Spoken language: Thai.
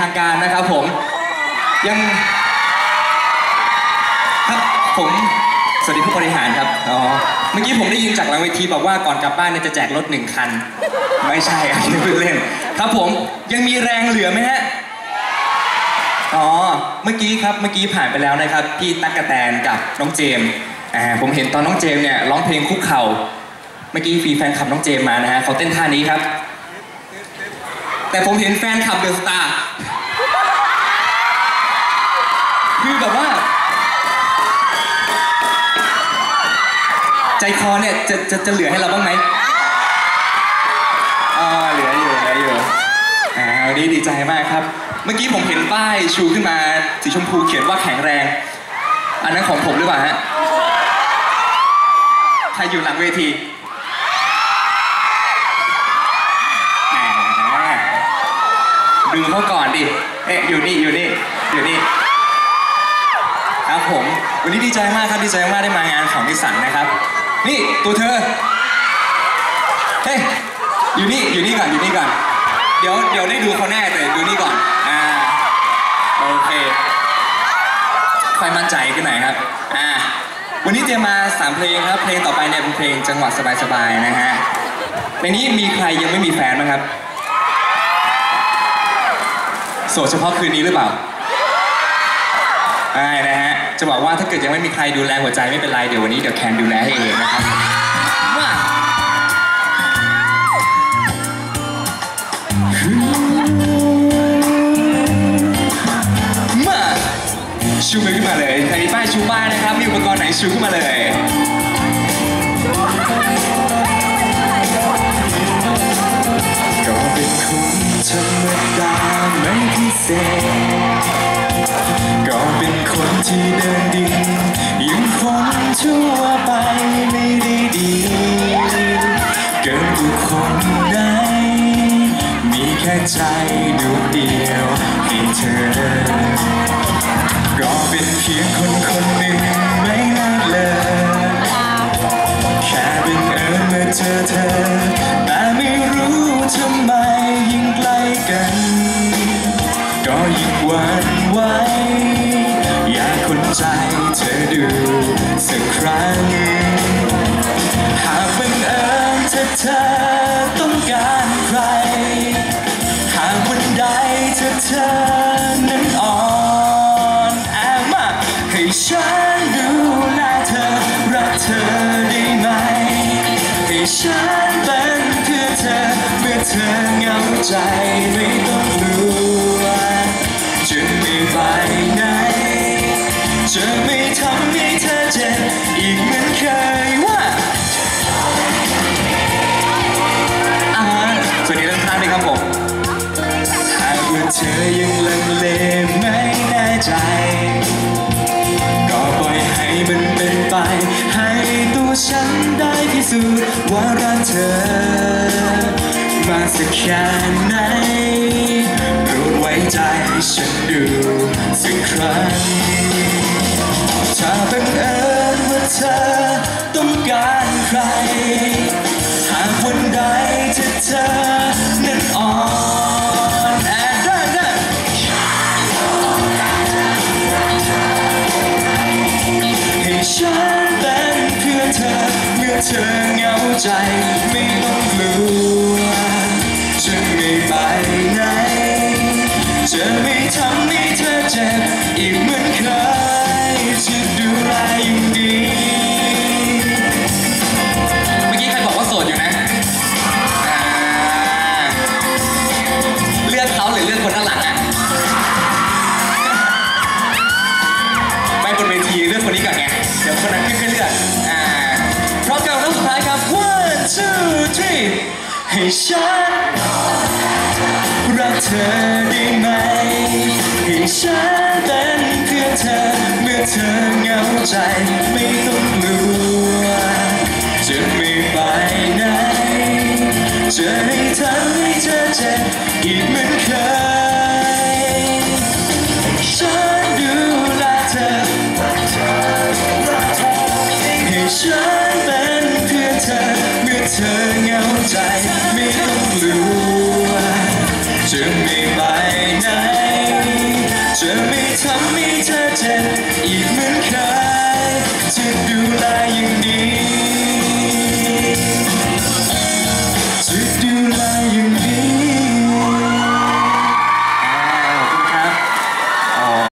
ทางการนะครับผม ยังครับผมสวัสดีผู้บริหารครับอ๋อเมื่อกี้ผมได้ยินจากหลังเวทีบอกว่าก่อนกลับบ้านเนี่ยจะแจกรถหนึ่งคัน ไม่ใช่ครับที่พูดเล่น ครับผมยังมีแรงเหลือไหมฮะอ๋อเมื่อกี้ครับเมื่อกี้ผ่านไปแล้วนะครับพี่ตั๊กกะแตนกับน้องเจมส์อ่าผมเห็นตอนน้องเจมส์เนี่ยร้องเพลงคุกเข่าเมื่อกี้ฟรีแฟนคลับน้องเจมส์มานะฮะเขาเต้นท่านี้ครับ แต่ผมเห็นแฟนคลับเดอะสตาร์ คือแบบว่า ใจคอเนี่ยจะจะจะเหลือให้เราบ้างไหมอ๋อเหลืออยู่เหลืออยู่อ่าวันนี้ดีใจมากครับ เมื่อกี้ผมเห็นป้ายชูขึ้นมาสีชมพูเขียนว่าแข็งแรง อันนั้นของผมหรือเปล่าฮะใครอยู่หลังเวทีแหมดูเขาก่อนดิ เอ๊ะอยู่นี่อยู่นี่อยู่นี่ ครับผม วันนี้ดีใจมากครับดีใจมากได้มางานของนิสสันนะครับ นี่ตัวเธอ เฮ้ย อยู่นี่อยู่นี่ก่อนอยู่นี่ก่อน เดี๋ยวเดี๋ยวได้ดูเขาแน่แต่ดูนี่ก่อน อ่า โอเคค่อยมั่นใจขึ้นหน่อยครับ อ่า วันนี้เตรียมมาสามเพลงครับ เพลงต่อไปเนี่ยเป็นเพลงจังหวะสบายๆนะฮะ ในนี้มีใครยังไม่มีแฟนบ้างครับ โสดเฉพาะคืนนี้หรือเปล่า ใช่นะฮะ จะบอกว่าถ้าเกิดยังไม่มีใครดูแลหัวใจไม่เป็นไร เดี๋ยววันนี้เดี๋ยวแคนดูแลให้เองนะครับมามาชูมือขึ้นมาเลยใครมีป้ายชูป้ายนะครับ มีอุปกรณ์ไหนชูขึ้นมาเลย ก็เป็นคนธรรมดาไม่พิเศษ ก็เป็นคนที่เดินดินยังคนทั่วไปไม่ได้ดี เกินบุคคลใดมีแค่ใจดวงเดียวให้เธอ ก็เป็นเพียงคนคนหนึ่งไม่น่าเลย แค่บังเอิญเมื่อเจอเธอ แต่ไม่รู้ทำไมยิ่งใกล้กัน ก็ยิ่งหวั่น สักครั้ง หากบังเอิญเธอเธอต้องการใคร หากวันใดเธอเธอนั้นอ่อนแอมากให้ฉันดูแลเธอ รักเธอได้ไหม ให้ฉันเป็นเพื่อเธอ เมื่อเธอเหงาใจไม่ต้องกลัวจะไม่ไปไหนจะ ธอยังลังเลไม่แน่ใจ ก็ปล่อยให้มันเป็นไป ให้ตัวฉันได้พิสูจน์ว่ารักเธอ มาสักแค่ไหนโปรดไว้ใจให้ฉันดูสักครั้งถ้าบังเอิญว่าเธอต้องการใคร หากวันใดที่เธอ เธอเหงาใจไม่ต้องกลัวจะไม่ไปไหนจะไม่ทำให้เธอเจ็บอีกเหมือนเคยจะดูแลอยู่ดีเมื่อกี้ใครบอกว่าโสดอยู่นะอ่าเลือกเขาหรือเลือกคนด้านหลังอะไม่บนเวทีเลือกคนนี้ก่อนไงเดี๋ยวคนนั้นขึ้นก็เลือก ให้ฉัน รักเธอได้ไหม ให้ฉันเป็นเพื่อนเธอ เมื่อเธอเหงาใจไม่ต้องกลัวจะไม่ไปไหนจะให้ทำให้เธอเจ็บอีกเหมือนเคยฉันดูแลเธอให้ฉันเป็นเพื่อนเธอ เมื่อเธอเหงาใจ จะไม่ไปไหน จะไม่ทำให้เธอเจ็บอีกเหมือนเคยจะดูแลอย่างดี